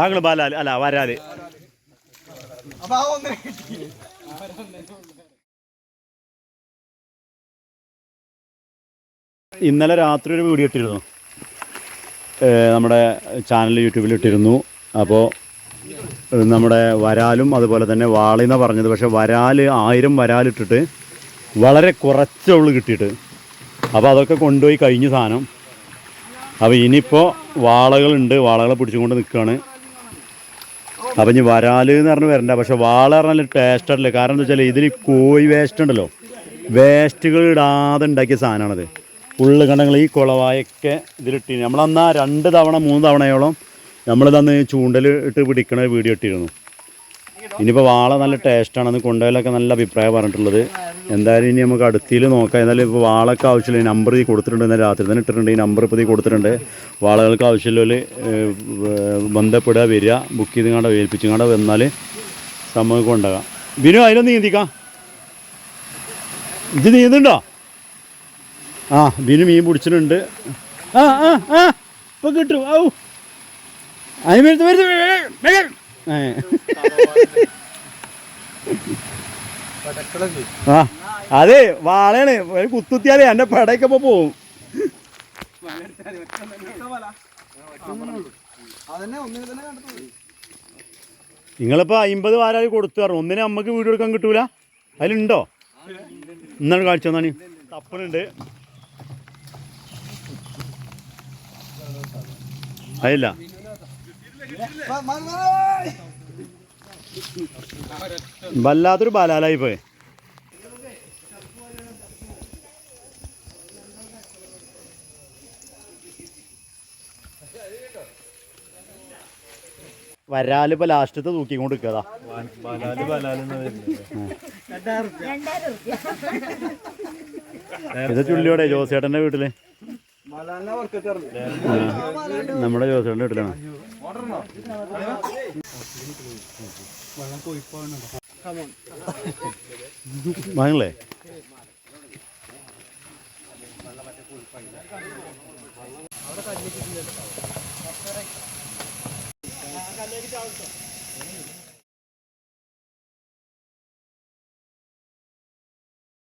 ആങ്ങൾ ബാലാൽ അല്ല വരാൽ. അപ്പൊ ആ ഒന്നര കിട്ടി. ഇന്നലെ രാത്രി ഒരു വീഡിയോ ഇട്ടിരുന്നു. നമ്മുടെ ചാനൽ യൂട്യൂബിൽ ഇട്ടിരുന്നു. അപ്പോൾ നമ്മുടെ വരാലും അതുപോലെ തന്നെ വാളിന്ന പറഞ്ഞത്. പക്ഷെ വരാൽ ആയിരം വരാലിട്ടിട്ട് വളരെ കുറച്ചുള്ളു കിട്ടിയിട്ട്. അപ്പോൾ അതൊക്കെ കൊണ്ടുപോയി കഴിഞ്ഞ സാധനം. അപ്പോൾ ഇനിയിപ്പോൾ വാളകളുണ്ട്. വാളകളെ പിടിച്ചുകൊണ്ട് നിൽക്കുകയാണ് അപ്പം ഇനി വരാൽ എന്ന് പറഞ്ഞ് വരണ്ട. പക്ഷെ വാള പറഞ്ഞാൽ ടേസ്റ്റ് അല്ലേ കാരണം എന്താ വെച്ചാൽ ഇതിൽ കോഴി വേസ്റ്റ് ഉണ്ടല്ലോ. വേസ്റ്റുകൾ ഇടാതെ ഉണ്ടാക്കിയ സാധനമാണത് ഉള്ളു കണ്ടങ്ങൾ ഈ കുളവായൊക്കെ ഇതിലിട്ടി നമ്മളന്നാ രണ്ട് തവണ മൂന്ന് തവണയോളം നമ്മളിതന്ന് ചൂണ്ടൽ ഇട്ട് പിടിക്കണ വീഡിയോ ഇട്ടിരുന്നു. ഇനിയിപ്പോൾ വാള നല്ല ടേസ്റ്റാണെന്ന് കൊണ്ടുപോയാലൊക്കെ നല്ല അഭിപ്രായം പറഞ്ഞിട്ടുള്ളത്. എന്തായാലും ഇനി നമുക്ക് അടുത്തിൽ നോക്കാം. എന്നാലും ഇപ്പോൾ വാളൊക്കെ ആവശ്യമില്ല. നമ്പർ ഈ കൊടുത്തിട്ടുണ്ട്. എന്നാൽ രാത്രി തന്നെ ഇട്ടിട്ടുണ്ട്. ഈ നമ്പർ ഇപ്പോൾ ഈ കൊടുത്തിട്ടുണ്ട്. വാളകൾക്ക് ആവശ്യമില്ല ബന്ധപ്പെടുക വരിക ബുക്ക് ചെയ്ത് കണ്ട ഏൽപ്പിച്ചും കണ്ട വന്നാൽ സമയം കൊണ്ടുപോകാം ബിനു അതിലൊന്ന് നീന്തിക്കാം. ഇത് നീന്തുണ്ടോ ആ ബിനു മീൻ പിടിച്ചിട്ടുണ്ട്. ആ ആ ആ ഇപ്പം കിട്ടും. ഔ. അതിന് വരുത്ത് വരുത്ത്. ഏ. ആ. അതെ വാളയാണ്. കുത്തുത്തിയാലേ എന്റെ പടയൊക്കെ പോവും. നിങ്ങളിപ്പോ അമ്പത് വാരാൽ കൊടുത്തു പറഞ്ഞു. ഒന്നിനെ അമ്മയ്ക്ക് വീട് എടുക്കാൻ കിട്ടൂല? അതിലുണ്ടോ? ഇന്നാണ് കാഴ്ച തന്നാണ് തപ്പനുണ്ട് അതില്ല. വല്ലാത്തൊരു ബലാലായി പോയി. വരാലിപ്പോ ലാസ്റ്റത്തെ തൂക്കിക്കൊണ്ട് നിൽക്കതാ ഇത് ചുള്ളിയോടെ ജോസേട്ടന്റെ വീട്ടിൽ. നമ്മുടെ ജോസേട്ടന്റെ വീട്ടിലാണ്. വാങ്ങളേ also.